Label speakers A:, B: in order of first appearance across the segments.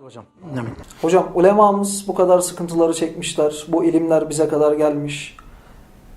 A: hocam.
B: Hocam ulemamız bu kadar sıkıntıları çekmişler. Bu ilimler bize kadar gelmiş.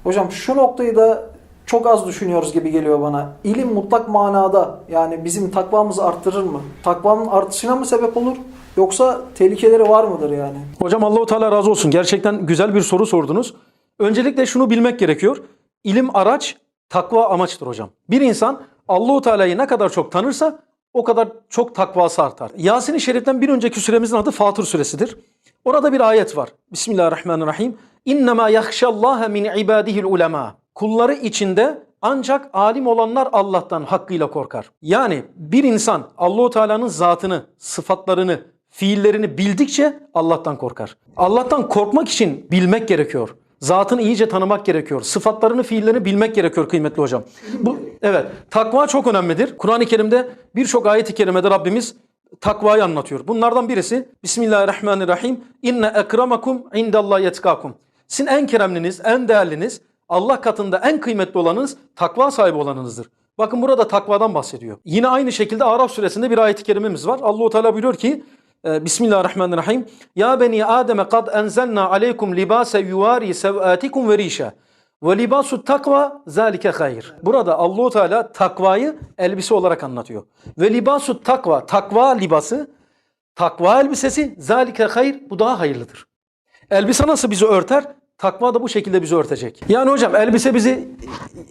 B: Hocam şu noktayı da çok az düşünüyoruz gibi geliyor bana. İlim mutlak manada yani bizim takvamızı arttırır mı? Takvanın artışına mı sebep olur? Yoksa tehlikeleri var mıdır yani?
A: Hocam Allahu Teala razı olsun. Gerçekten güzel bir soru sordunuz. Öncelikle şunu bilmek gerekiyor. İlim araç, takva amaçtır hocam. Bir insan Allahu Teala'yı ne kadar çok tanırsa o kadar çok takvası artar. Yasin-i Şerif'ten bir önceki süremizin adı Fatır suresidir. Orada bir ayet var. Bismillahirrahmanirrahim. İnnemâ yahşallâhe min ibâdihil ulemâ. Kulları içinde ancak alim olanlar Allah'tan hakkıyla korkar. Yani bir insan Allahu Teala'nın zatını, sıfatlarını, fiillerini bildikçe Allah'tan korkar. Allah'tan korkmak için bilmek gerekiyor. Zatını iyice tanımak gerekiyor. Sıfatlarını, fiillerini bilmek gerekiyor kıymetli hocam. Bu evet, takva çok önemlidir. Kur'an-ı Kerim'de birçok ayet-i kerimede Rabbimiz takvayı anlatıyor. Bunlardan birisi Bismillahirrahmanirrahim. İnne ekramakum indallahi yetkakum. Sizin en keremliniz, en değerliniz, Allah katında en kıymetli olanınız takva sahibi olanınızdır. Bakın burada takvadan bahsediyor. Yine aynı şekilde Araf suresinde bir ayet-i kerimemiz var. Allahu Teala buyuruyor ki e, Bismillahirrahmanirrahim. Ya beni Adem kad enzelna aleykum libase yuvari sevatikum ve rişa. Ve libasu takva zalike hayır. Burada Allahu Teala takvayı elbise olarak anlatıyor. Ve libasu takva, takva libası, takva elbisesi zalike hayır bu daha hayırlıdır. Elbise nasıl bizi örter? Takva da bu şekilde bizi örtecek. Yani hocam elbise bizi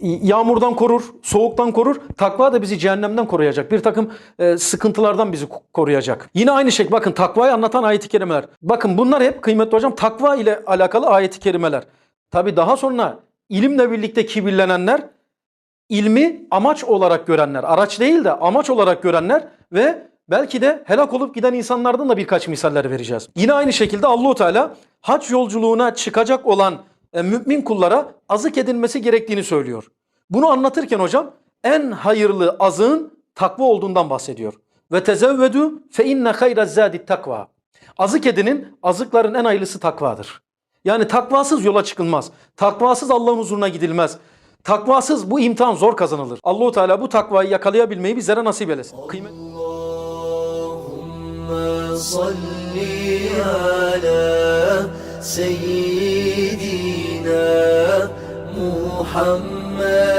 A: yağmurdan korur, soğuktan korur. Takva da bizi cehennemden koruyacak. Bir takım e, sıkıntılardan bizi ko- koruyacak. Yine aynı şey bakın takvayı anlatan ayet-i kerimeler. Bakın bunlar hep kıymetli hocam takva ile alakalı ayet-i kerimeler. Tabi daha sonra ilimle birlikte kibirlenenler ilmi amaç olarak görenler, araç değil de amaç olarak görenler ve belki de helak olup giden insanlardan da birkaç misaller vereceğiz. Yine aynı şekilde Allahu Teala hac yolculuğuna çıkacak olan e, mümin kullara azık edilmesi gerektiğini söylüyor. Bunu anlatırken hocam en hayırlı azığın takva olduğundan bahsediyor. Ve tezevvedu fe inne hayra zadi takva. Azık edinin, azıkların en hayırlısı takvadır. Yani takvasız yola çıkılmaz. Takvasız Allah'ın huzuruna gidilmez. Takvasız bu imtihan zor kazanılır. Allahu Teala bu takvayı yakalayabilmeyi bizlere nasip eylesin. Kıymet
C: salli ala seyyidina Muhammed